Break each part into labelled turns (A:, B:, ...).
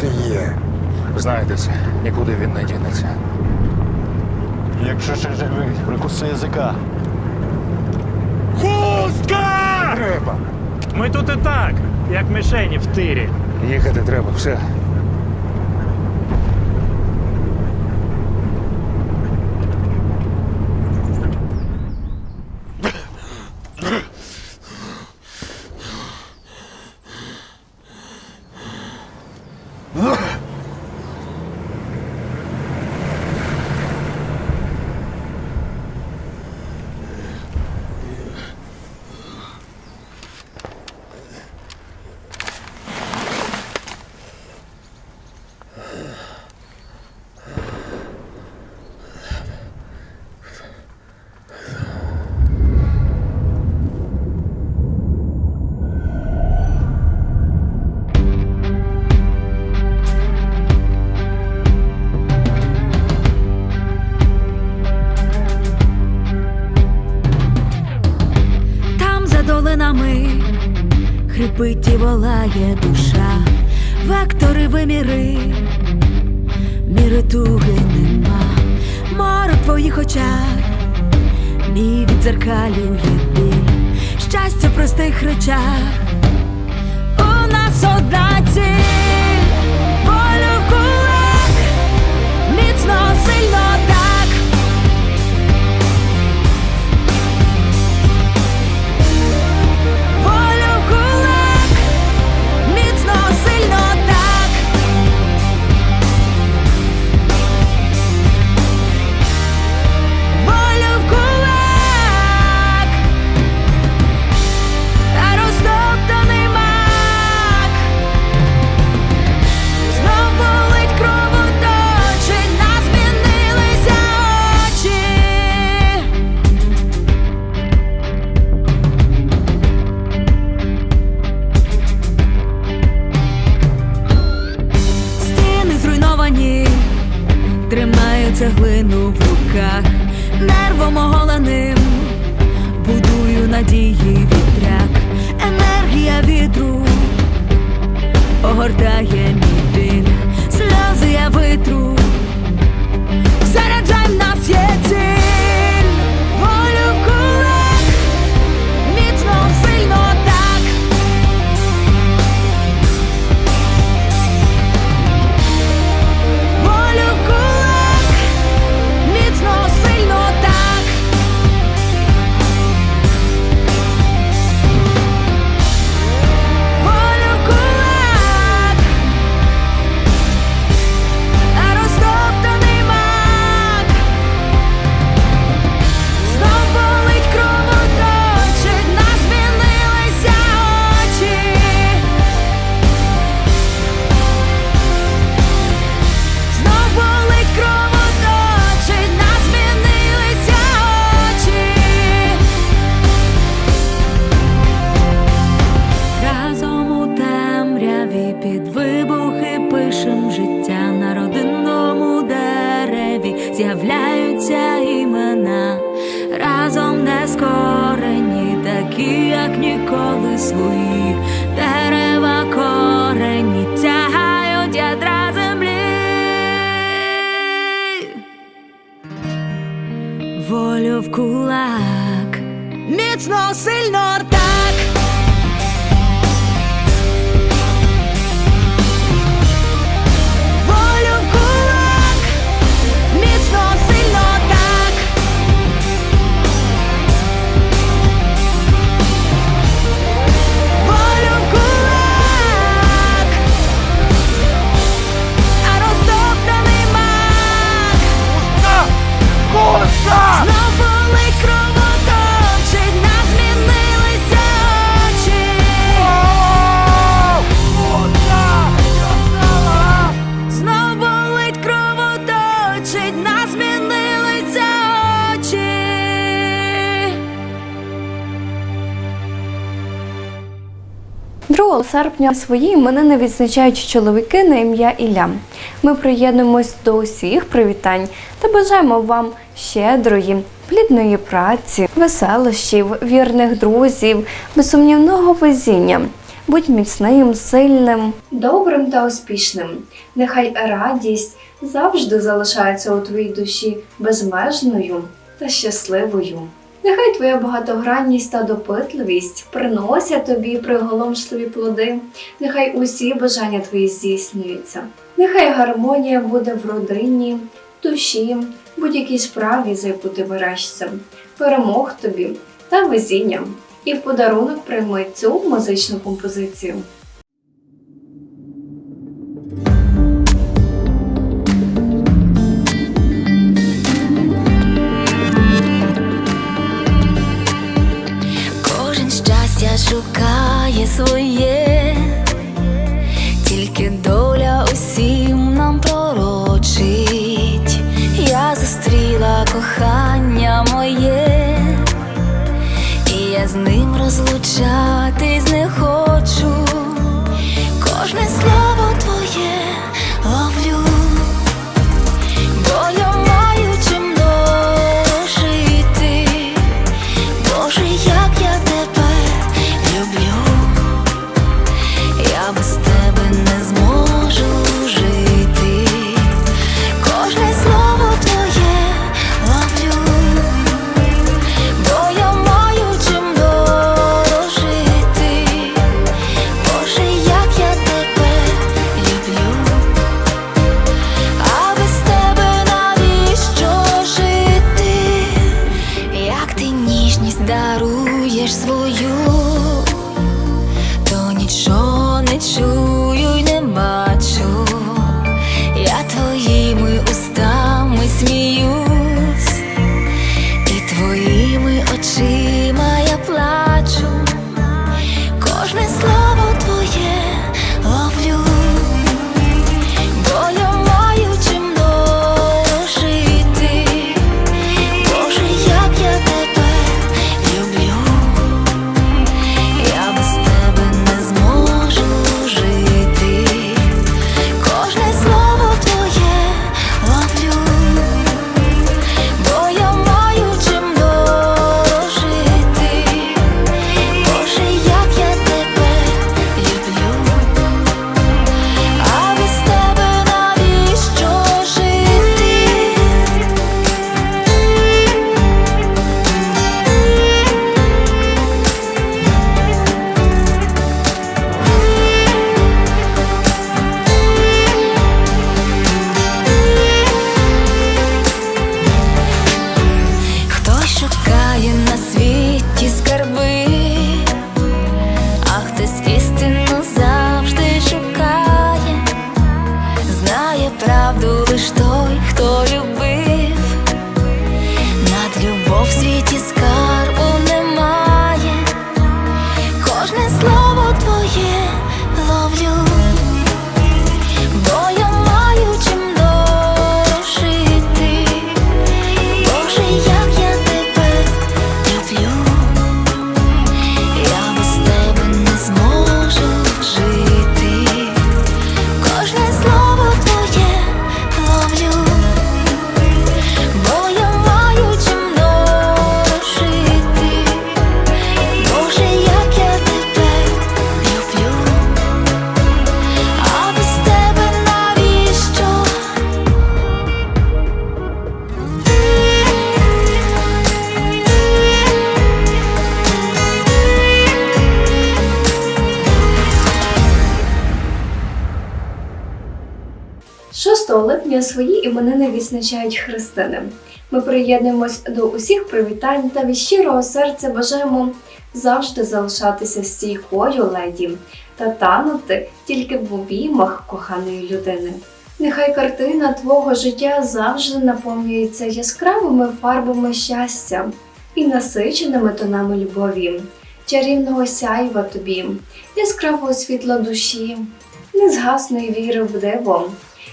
A: Де є?
B: Знаєте це, нікуди він не дінеться.
A: Якщо ще живий, прикуси язика.
B: Хустка! Треба!
C: Ми тут і так, як мішені в тирі.
B: Їхати треба, все.
D: Хрипить і волає душа, вектори виміри, міри туги нема, море в твоїх очах, мій відзеркалює біль, щастя в простих речах. У нас одна ціль, волю в кулак, міцно, сильно тримаю цеглину в руках, нервом оголеним, будую надії вітряк, енергія вітру огортає мій біль, сльози я витру, заряджай в нас є ціль, міцно, сильно 2 серпня свої іменини відзначають чоловіки на ім'я Ілля. Ми приєднуємось до усіх привітань та бажаємо вам щедрої, плідної праці, веселощів, вірних друзів, безсумнівного везіння. Будь міцним, сильним, добрим та успішним. Нехай радість завжди залишається у твоїй душі безмежною та щасливою. Нехай твоя багатогранність та допитливість приносять тобі приголомшливі плоди. Нехай усі бажання твої здійснюються. Нехай гармонія буде в родині, душі, будь-якій справі, за яку ти берешся, перемог тобі та везіння. І в подарунок прийми цю музичну композицію. Свої іменини відзначають христини. Ми приєднуємось до усіх привітань та від щирого серця бажаємо завжди залишатися стійкою леді та танути тільки в обіймах коханої людини. Нехай картина твого життя завжди наповнюється яскравими фарбами щастя і насиченими тонами любові, чарівного сяйва тобі, яскравого світла душі, незгасної віри в диво,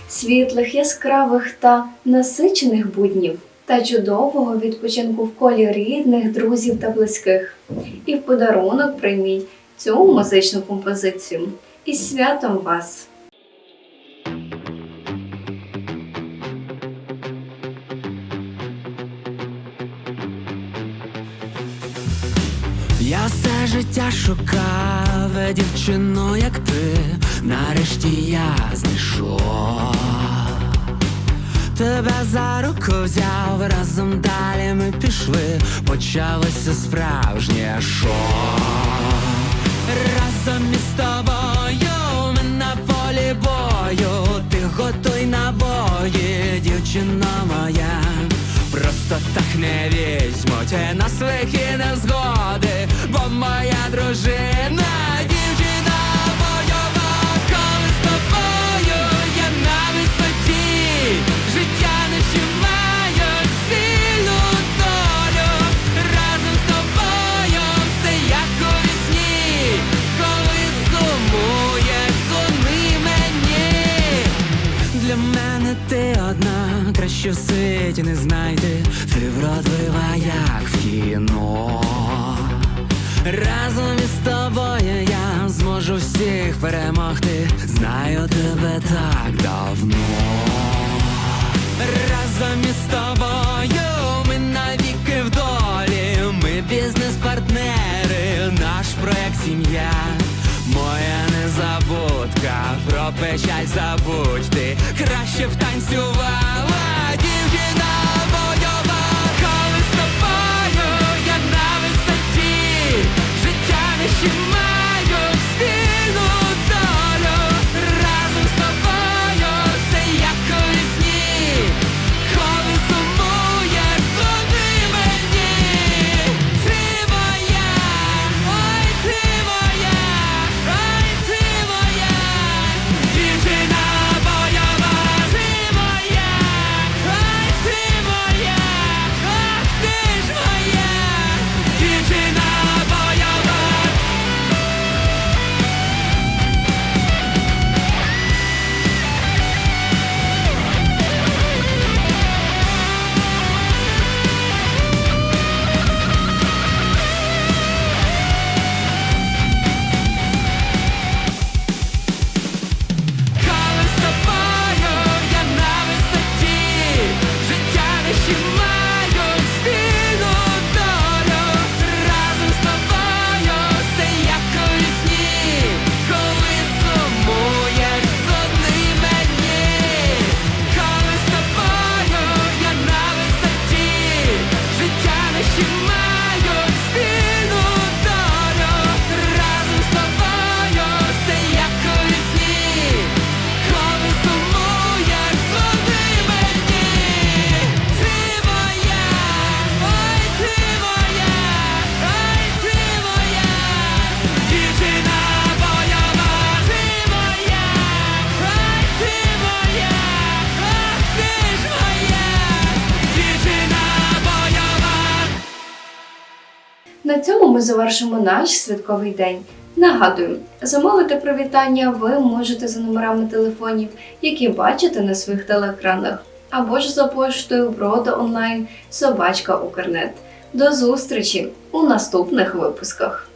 D: світлих, яскравих та насичених буднів та чудового відпочинку в колі рідних, друзів та близьких. І в подарунок прийміть
E: цю музичну композицію. І святом вас!
F: Я все життя шукав дівчину, як ти, нарешті я знайшов. Тебе за руку взяв, разом далі ми пішли, почалося справжнє шоу. Разом із тобою ми на полі бою, ти готуй набої, дівчина моя. Просто так не візьмуть на свої незгоди, бо моя дружина, в світі не знайти, ти вродлива, як в кіно. Разом із тобою я зможу всіх перемогти, знаю тебе так давно. Разом із тобою ми навіки в долі, ми бізнес-партнери, наш проект сім'я. Моя незабудка, про печаль забудь ти краще б танцювала,
E: На цьому ми завершимо наш святковий день. Нагадую, замовити привітання ви можете за номерами телефонів, які бачите на своїх телеекранах, або ж за поштою брода онлайн собачка Укрнет. До зустрічі у наступних випусках.